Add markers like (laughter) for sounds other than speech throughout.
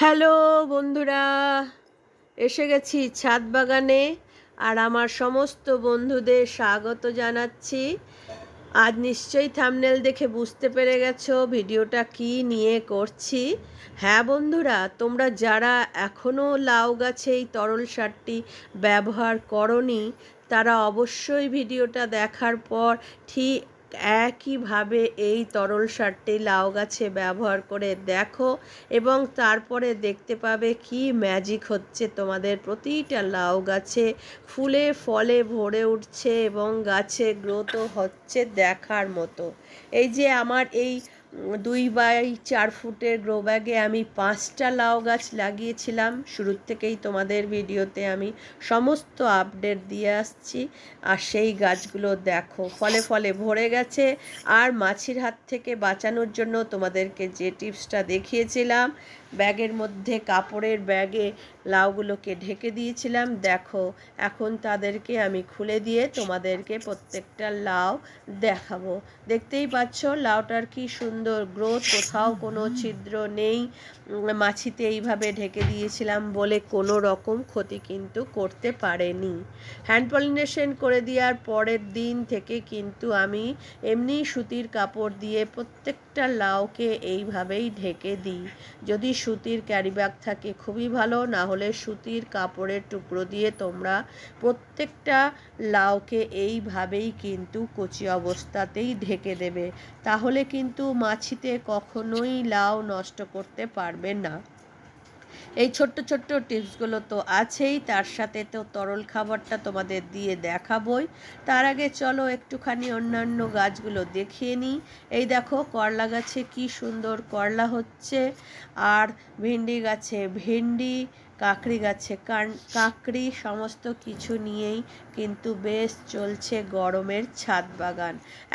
Hello বন্ধুরা, এসে গেছি ছাদ বাগানে আর আমার সমস্ত বন্ধুদের স্বাগত জানাচ্ছি। আজ নিশ্চয়ই থামনেল দেখে বুঝতে পেরে গেছো ভিডিওটা কি নিয়ে করছি। হ্যাঁ বন্ধুরা, তোমরা যারা এখনও লাউ গাছে এই তরল সারটি ব্যবহার করনি, তারা অবশ্যই ভিডিওটা দেখার পর ঠিক একইভাবে এই তরল সারটি লাউ গাছে ব্যবহার করে দেখো এবং তারপরে দেখতে পাবে কি ম্যাজিক হচ্ছে। তোমাদের প্রতিটা লাউ গাছে ফুলে, ফলে ভরে উঠছে এবং গাছে গ্রোথও হচ্ছে দেখার মতো। এই যে আমার এই দুই বাই চার ফুটের গ্রো ব্যাগে আমি পাঁচটা লাউ গাছ লাগিয়েছিলাম। শুরুর থেকেই তোমাদের ভিডিওতে আমি সমস্ত আপডেট দিয়ে আসছি। আর সেই গাছগুলো দেখো, ফলে ফলে ভরে গেছে। আর মাছির হাত থেকে বাঁচানোর জন্য তোমাদেরকে যে টিপসটা দেখিয়েছিলাম ব্যাগের মধ্যে কাপড়ের ব্যাগে লাউগুলোকে ঢেকে দিয়েছিলাম। দেখো, এখন তাদেরকে আমি খুলে দিয়ে তোমাদেরকে প্রত্যেকটা লাউ দেখাবো। দেখতেই পাচ্ছ, লাউটার কি সুন্দর গ্রোথ, কোথাও কোনো ছিদ্র নেই। মাছিতে এইভাবে ঢেকে দিয়েছিলাম বলে কোনো রকম ক্ষতি কিন্তু করতে পারেনি। হ্যান্ড পলিনেশন করে দেওয়ার পরের দিন থেকে কিন্তু আমি এমনি সুতির কাপড় দিয়ে প্রত্যেকটা লাউকে এইভাবেই ঢেকে দিই। যদি সুতির ক্যারি ব্যাগ থাকে, খুবই ভালো। না হলে সুতির কাপড়ের টুকরো দিয়ে তোমরা প্রত্যেকটা লাউকে এইভাবেই কিন্তু কচি অবস্থাতেই ঢেকে দেবে। তাহলে কিন্তু মাছিতে কখনোই লাউ নষ্ট করতে পারবে না। এই ছোট্ট ছোট্ট টিপসগুলো তো আছেই, তার সাথে তো তরল খাবারটা তোমাদের দিয়ে দেখাবই। তার আগে চলো একটুখানি অন্যান্য গাছগুলো দেখিয়ে নিই। এই দেখো, করলা গাছে কি সুন্দর করলা হচ্ছে। আর ভেন্ডি গাছে ভেন্ডি কাকড়ি গাছে। কাকড়ি সমস্ত কিছু নিয়েই কিন্তু বেশ চলছে গরমের ছাদ বাগান।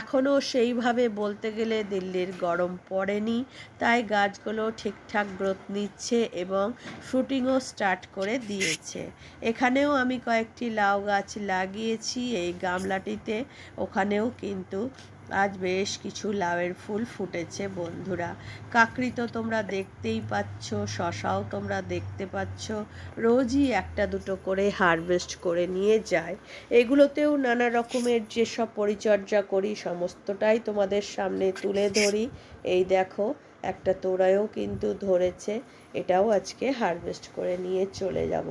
এখনও সেইভাবে বলতে গেলে দিল্লির গরম পড়েনি, তাই গাছগুলো ঠিকঠাক গ্রোথ নিচ্ছে এবং ফ্রুটিংও স্টার্ট করে দিয়েছে। এখানেও আমি কয়েকটি লাউ গাছ লাগিয়েছি, এই গামলাটিতে। ওখানেও কিন্তু আজ বেশ কিছু লাউয়ের ফুল ফুটেছে বন্ধুরা। কাকড়ি তো তোমরা দেখতেই পাচ্ছ, শশাও তোমরা দেখতে পাচ্ছ। রোজই একটা দুটো করে হারভেস্ট করে নিয়ে যায়। এগুলোতেও নানা রকমের যেসব পরিচর্যা করি, সমস্তটাই তোমাদের সামনে তুলে ধরি। এই দেখো, একটা তোড়ায়ও কিন্তু ধরেছে, এটাও আজকে হারভেস্ট করে নিয়ে চলে যাব।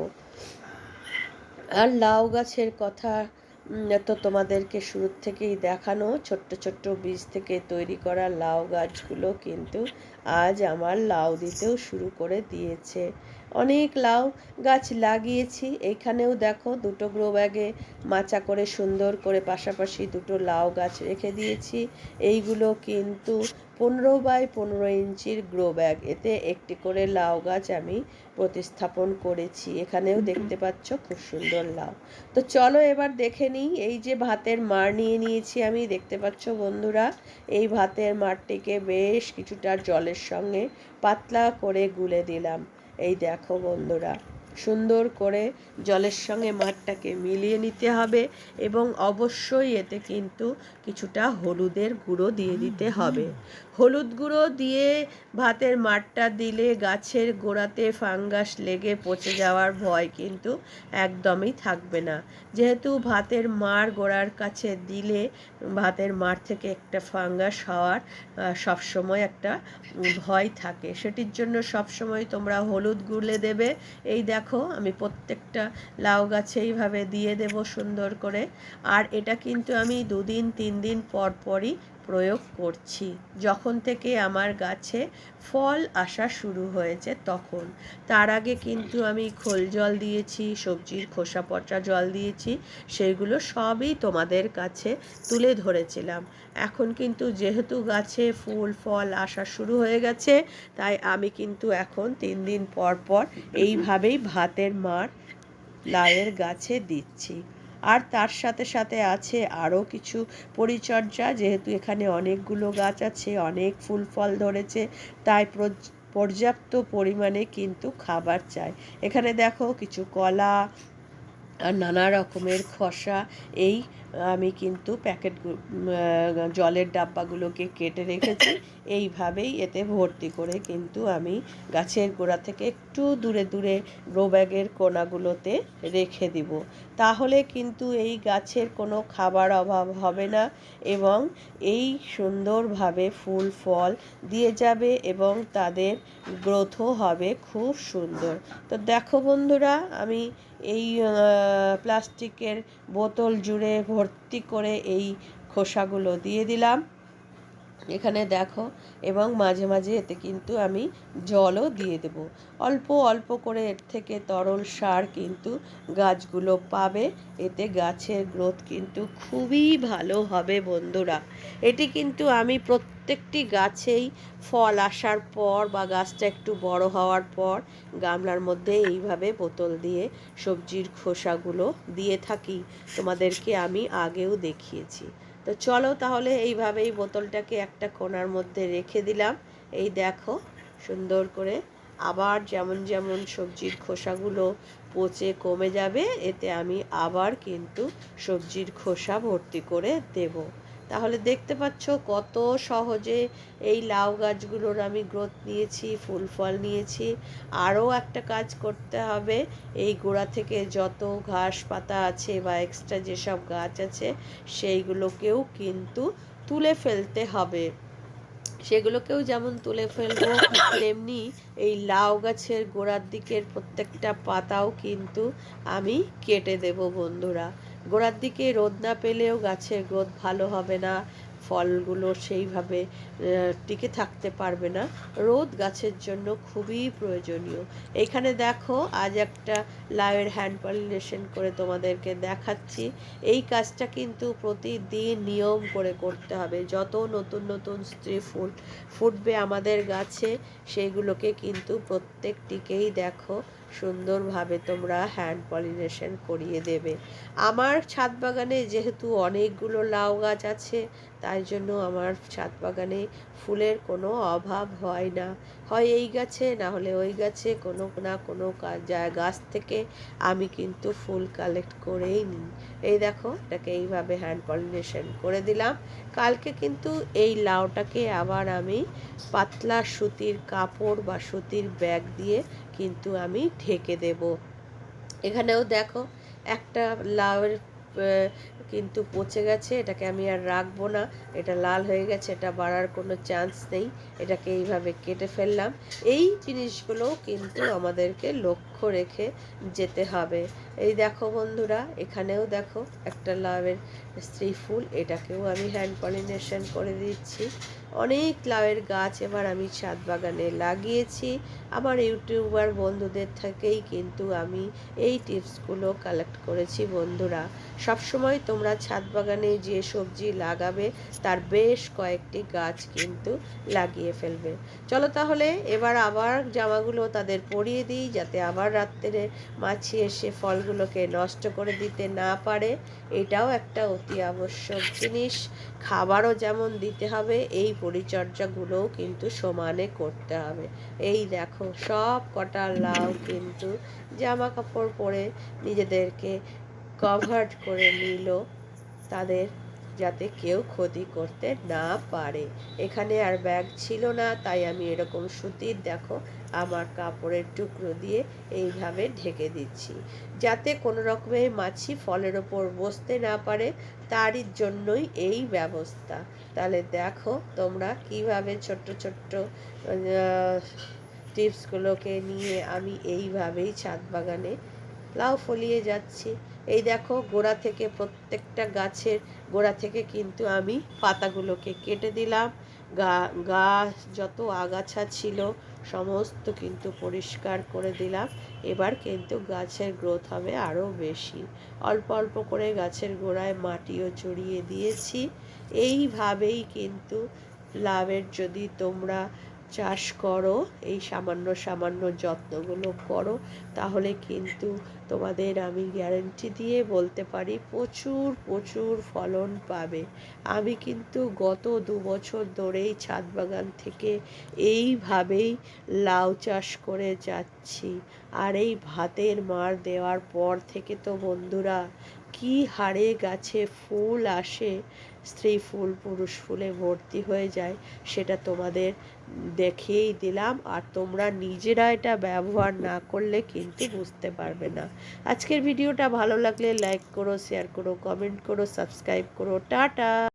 আর লাউ গাছের কথা তো তোমাদেরকে শুরুর থেকেই দেখানো ছোট্ট ছোট্ট বীজ থেকে তৈরি করা লাউ গাছগুলো কিন্তু আজ আমার লাউ দিতেও শুরু করে দিয়েছে। অনেক লাউ গাছ লাগিয়েছি। এখানেও দেখো দুটো গ্রো ব্যাগে মাচা করে সুন্দর করে পাশাপাশি দুটো লাউ গাছ রেখে দিয়েছি। এইগুলো কিন্তু পনেরো বাই পনেরো ইঞ্চির গ্রো ব্যাগ এতে একটি করে লাউ গাছ আমি প্রতিস্থাপন করেছি। এখানেও দেখতে পাচ্ছ খুব সুন্দর লাউ। তো চলো এবার দেখে নিই, এই যে ভাতের মার নিয়ে নিয়েছি আমি, দেখতে পাচ্ছ বন্ধুরা? এই ভাতের মারটিকে বেশ কিছুটা জলের সঙ্গে পাতলা করে গুলে দিলাম। এই দেখো বন্ধুরা, সুন্দর করে জলের সঙ্গে মাঠটাকে মিলিয়ে নিতে হবে এবং অবশ্যই এতে কিন্তু কিছুটা হলুদের গুঁড়ো দিয়ে দিতে হবে। হলুদ গুঁড়ো দিয়ে ভাতের মাঠটা দিলে গাছের গোড়াতে ফাঙ্গাস লেগে পচে যাওয়ার ভয় কিন্তু একদমই থাকবে না। যেহেতু ভাতের মার গোড়ার কাছে দিলে ভাতের মার থেকে একটা ফাঙ্গাস হওয়ার সবসময় একটা ভয় থাকে। সেটির জন্য সবসময় তোমরা হলুদ গুলে দেবে। এই দেখো, আমি প্রত্যেকটা লাউ গাছে এইভাবে দিয়ে দেব সুন্দর করে। আর এটা কিন্তু আমি দুদিন তিন দিন পর পরই প্রয়োগ করছি। যখন থেকে আমার গাছে ফল আসা শুরু হয়েছে তখন। তার আগে কিন্তু আমি খোল জল দিয়েছি, সবজির খোসা পচা জল দিয়েছি, সেগুলো সবই তোমাদের কাছে তুলে ধরেছিলাম। এখন কিন্তু যেহেতু গাছে ফুল, ফল আসা শুরু হয়ে গেছে, তাই আমি কিন্তু এখন তিন দিন পর পর এইভাবেই ভাতের মার লায়ের গাছে দিচ্ছি। আর তার সাথে সাথে আছে আরও কিছু পরিচর্যা, যেহেতু এখানে অনেকগুলো গাছ আছে, অনেক ফুল ফল ধরেছে, তাই পর্যাপ্ত পরিমাণে কিন্তু খাবার চাই। এখানে দেখো কিছু কলা আর নানা রকমের খসা, এই আমি কিন্তু প্যাকেট জলের ডাব্বাগুলোকে কেটে রেখেছি। (coughs) এইভাবেই এতে ভর্তি করে কিন্তু আমি গাছের গোড়া থেকে একটু দূরে দূরে গ্রো ব্যাগের কোনাগুলোতে রেখে দিব। তাহলে কিন্তু এই গাছের কোনো খাবার অভাব হবে না এবং এই সুন্দরভাবে ফুল ফল দিয়ে যাবে এবং তাদের গ্রোথও হবে খুব সুন্দর। তো দেখো বন্ধুরা আমি এই প্লাস্টিকের বোতল জুড়ে ভর্তি করে এই খোসাগুলো দিয়ে দিলাম। এখানে দেখো, এবং মাঝে মাঝে এতে কিন্তু আমি জলও দিয়ে দেব। অল্প অল্প করে এর থেকে তরল সার কিন্তু গাছগুলো পাবে। এতে গাছের গ্রোথ কিন্তু খুবই ভালো হবে বন্ধুরা। এটি কিন্তু আমি প্রত্যেকটি গাছেই ফল আসার পর বা গাছটা একটু বড় হওয়ার পর গামলার মধ্যে এইভাবে বোতল দিয়ে সবজির খোসাগুলো দিয়ে থাকি। তোমাদেরকে আমি আগেও দেখিয়েছি। তো চলো তাহলে এইভাবেই বোতলটাকে একটা কোনার মধ্যে রেখে দিলাম। এই দেখো, সুন্দর করে আবার যেমন যেমন সবজির খোসাগুলো পচে কমে যাবে, এতে আমি আবার কিন্তু সবজির খোসা ভর্তি করে দেব। তাহলে দেখতে পাচ্ছ কত সহজে এই লাউ গাছগুলোর আমি গ্রোথ নিয়েছি, ফুল ফল নিয়েছি। আরও একটা কাজ করতে হবে, এই গোড়া থেকে যত ঘাস পাতা আছে বা এক্সট্রা যেসব গাছ আছে, সেইগুলোকেও কিন্তু তুলে ফেলতে হবে। সেগুলোকেও যেমন তুলে ফেলব, তেমনি এই লাউ গাছের গোড়ার দিকের প্রত্যেকটা পাতাও কিন্তু আমি কেটে দেব বন্ধুরা। গোড়ার দিকে রোদ না পেলেও গাছের গ্রোথ ভালো হবে না, ফলগুলো সেইভাবে টিকে থাকতে পারবে না। রোদ গাছের জন্য খুবই প্রয়োজনীয়। এখানে দেখো, আজ একটা লাউয়ের হ্যান্ড পলিনেশন করে তোমাদেরকে দেখাচ্ছি। এই কাজটা কিন্তু প্রতিদিন নিয়ম করে করতে হবে। যত নতুন নতুন স্ত্রী ফুল ফুটবে আমাদের গাছে সেইগুলোকে কিন্তু প্রত্যেকটিকেই দেখো। সুন্দরভাবে তোমরা হ্যান্ড পলিনেশন করিয়ে দেবে। আমার ছাদ বাগানে যেহেতু অনেকগুলো লাউ গাছ আছে, তাই জন্য আমার ছাদ বাগানে ফুলের কোনো অভাব হয় না। হয় এই গাছে, না হলে ওই গাছে, কোনো না কোনো গাছ থেকে আমি কিন্তু ফুল কালেক্ট করেই নিই। এই দেখো, এটাকে এইভাবে হ্যান্ড পলিনেশন করে দিলাম। কালকে কিন্তু এই লাউটাকে আবার আমি পাতলা সুতির কাপড় বা সুতির ব্যাগ দিয়ে কিন্তু আমি ঢেকে দেব। এখানেও দেখো, একটা লাউয়ের কিন্তু পচে গেছে, এটাকে আমি আর রাখব না। এটা লাল হয়ে গেছে, এটা বাড়ার কোনো চান্স নেই। এটাকে এইভাবে কেটে ফেললাম। এই জিনিসগুলো কিন্তু আমাদেরকে লক্ষ্য রেখে যেতে হবে। এই দেখো বন্ধুরা, এখানেও দেখো একটা লাভের স্ত্রী ফুল, এটাকেও আমি হ্যান্ড পলিনেশন করে দিচ্ছি। অনেক লাউয়ের গাছ এবার আমি ছাদ বাগানে লাগিয়েছি। আমার ইউটিউবার বন্ধুদের থেকেই কিন্তু আমি এই টিপসগুলো কালেক্ট করেছি বন্ধুরা। সবসময় তোমরা ছাদ বাগানে যে সবজি লাগাবে, তার বেশ কয়েকটি গাছ কিন্তু লাগিয়ে ফেলবে। চলো তাহলে এবার আবার জামাগুলো তাদের পরিয়ে দিই, যাতে আবার রাত্রে মাছি এসে ফলগুলোকে নষ্ট করে দিতে না পারে, এটাও একটা অতি আবশ্যক জিনিস। খাবারও যেমন দিতে হবে, এই পরিচর্যাগুলোও কিন্তু সমানে করতে হবে। এই দেখো, সব কটা লাউ কিন্তু জামা কাপড় পরে নিজেদেরকে কভার্ড করে নিল তাদের, যাতে কেউ ক্ষতি করতে না পারে। এখানে আর ব্যাগ ছিল না, তাই আমি এরকম সুতির, দেখো আমার কাপড়ের টুকরো দিয়ে এইভাবে ঢেকে দিচ্ছি। যাতে কোনো রকমের মাছি ফলের ওপর বসতে না পারে, তারই জন্যই এই ব্যবস্থা। তাহলে দেখো তোমরা কীভাবে ছোট্ট ছোট্ট টিপসগুলোকে নিয়ে আমি এইভাবেই ছাদ বাগানে লাউ ফলিয়ে যাচ্ছি। এই দেখো গোড়া থেকে প্রত্যেকটা গাছের গোড়া থেকে কিন্তু আমি পাতাগুলোকে কেটে দিলাম। গা গাছ যত আগাছা ছিল সমস্ত কিন্তু পরিষ্কার করে দিলাম। এবার কিন্তু গাছের গ্রোথ হবে আরও বেশি। অল্প অল্প করে গাছের গোড়ায় মাটিও চড়িয়ে দিয়েছি। এইভাবেই কিন্তু লাভের যদি তোমরা চাষ করো, এই সামান্য সামান্য যত্নগুলো করো, তাহলে কিন্তু তোমাদের আমি গ্যারেন্টি দিয়ে বলতে পারি প্রচুর প্রচুর ফলন পাবে। আমি কিন্তু গত দু বছর ধরেই ছাদ বাগান থেকে এইভাবেই লাউ চাষ করে যাচ্ছি। আর এই ভাতের মার দেওয়ার পর থেকে তো বন্ধুরা, কি হারে গাছে ফুল আসে, স্ত্রী ফুল পুরুষ ফুলে ভর্তি হয়ে যায়, সেটা তোমাদের দেখিয়েই দিলাম আর তোমরা নিজেরা এটা ব্যবহার না করলে কিন্তু বুঝতে পারবে না। আজকের ভিডিওটা ভালো লাগলে লাইক করো শেয়ার করো কমেন্ট করো সাবস্ক্রাইব করো, টাটা!